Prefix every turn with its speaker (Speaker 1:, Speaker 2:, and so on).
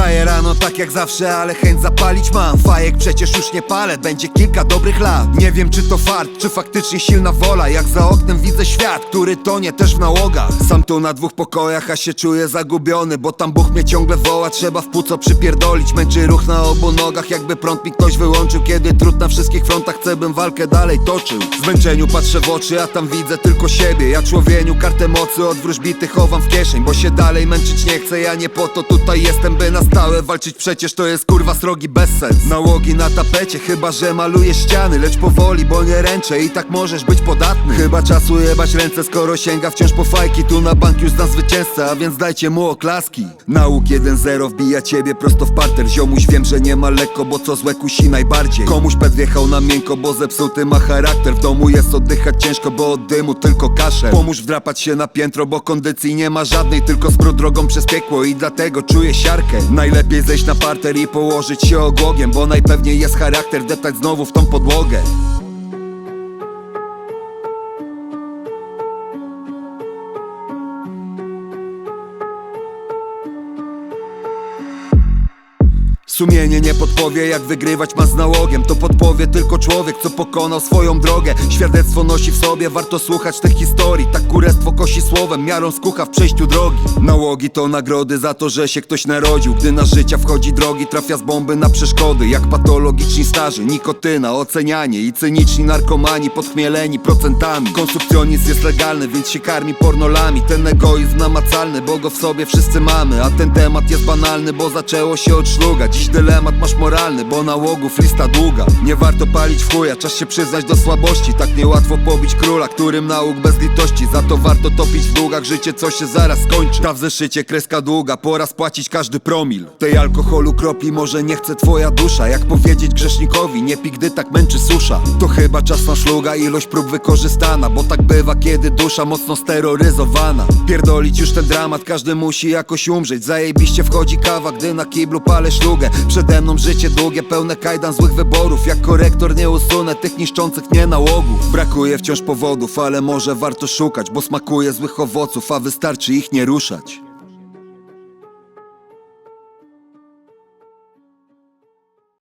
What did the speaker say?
Speaker 1: Wstaję rano tak jak zawsze, ale chęć zapalić mam. Fajek przecież już nie palę, będzie kilka dobrych lat. Nie wiem czy to fart, czy faktycznie silna wola. Jak za oknem widzę świat, który tonie też w nałogach. Sam tu na dwóch pokojach, a się czuję zagubiony Bo tam Bóg mnie ciągle woła, trzeba w płuco przypierdolić Męczy ruch na obu nogach, jakby prąd mi ktoś wyłączył Kiedy trud na wszystkich frontach, chcę bym walkę dalej toczył. W zmęczeniu patrzę w oczy, a tam widzę tylko siebie. Ja człowieniu kartę mocy od wróżbity chowam w kieszeń Bo się dalej męczyć nie chcę, ja nie po to tutaj jestem By na stałe walczyć przecież to jest kurwa srogi bezsens Nałogi na tapecie, chyba że maluję ściany Lecz powoli, bo nie ręczę i tak możesz być podatny. Chyba czasu jebać ręce, skoro sięga wciąż po fajki Tu na bank już zna zwycięzcę, a więc dajcie mu oklaski. Nauk 1-0 wbija ciebie prosto w parter. Ziomuś wiem, że nie ma lekko, bo co złe kusi najbardziej. Komuś pet wjechał na miękko, bo zepsuty ma charakter. W domu jest oddychać ciężko, bo od dymu tylko kaszel. Pomóż wdrapać się na piętro, bo kondycji nie ma żadnej Tylko spró drogą przez piekło i dlatego czuję siarkę Najlepiej zejść na parter i położyć się ogłogiem Bo najpewniej jest charakter deptać znowu w tą podłogę Sumienie nie podpowie jak wygrywać ma z nałogiem. To podpowie tylko człowiek co pokonał swoją drogę. Świadectwo nosi w sobie, warto słuchać tych historii. Tak kurestwo kosi słowem, miarą skucha w przejściu drogi. Nałogi to nagrody za to, że się ktoś narodził. Gdy na życia wchodzi drogi, trafia z bomby na przeszkody. Jak patologiczni starzy, nikotyna, ocenianie I cyniczni narkomani, podchmieleni procentami. Konsumpcjonizm jest legalny, więc się karmi pornolami. Ten egoizm namacalny, bo go w sobie wszyscy mamy. A ten temat jest banalny, bo zaczęło się od szluga Dziś dylemat masz moralny, bo nałogów lista długa. Nie warto palić w chuja, czas się przyznać do słabości. Tak niełatwo pobić króla, którym nauk bez litości. Za to warto topić w długach, życie co się zaraz skończy. Ta w zeszycie kreska długa, pora spłacić każdy promil. Tej alkoholu kropli może nie chce twoja dusza. Jak powiedzieć grzesznikowi, nie pij gdy tak męczy susza. To chyba czas na szluga, ilość prób wykorzystana. Bo tak bywa kiedy dusza mocno steroryzowana. Pierdolić już ten dramat, każdy musi jakoś umrzeć. Zajebiście wchodzi kawa, gdy na kiblu palę szlugę Przede mną życie długie, pełne kajdan złych wyborów. Jak korektor nie usunę tych niszczących mnie nałogów. Brakuje wciąż powodów, ale może warto szukać Bo smakuje złych owoców, a wystarczy ich nie ruszać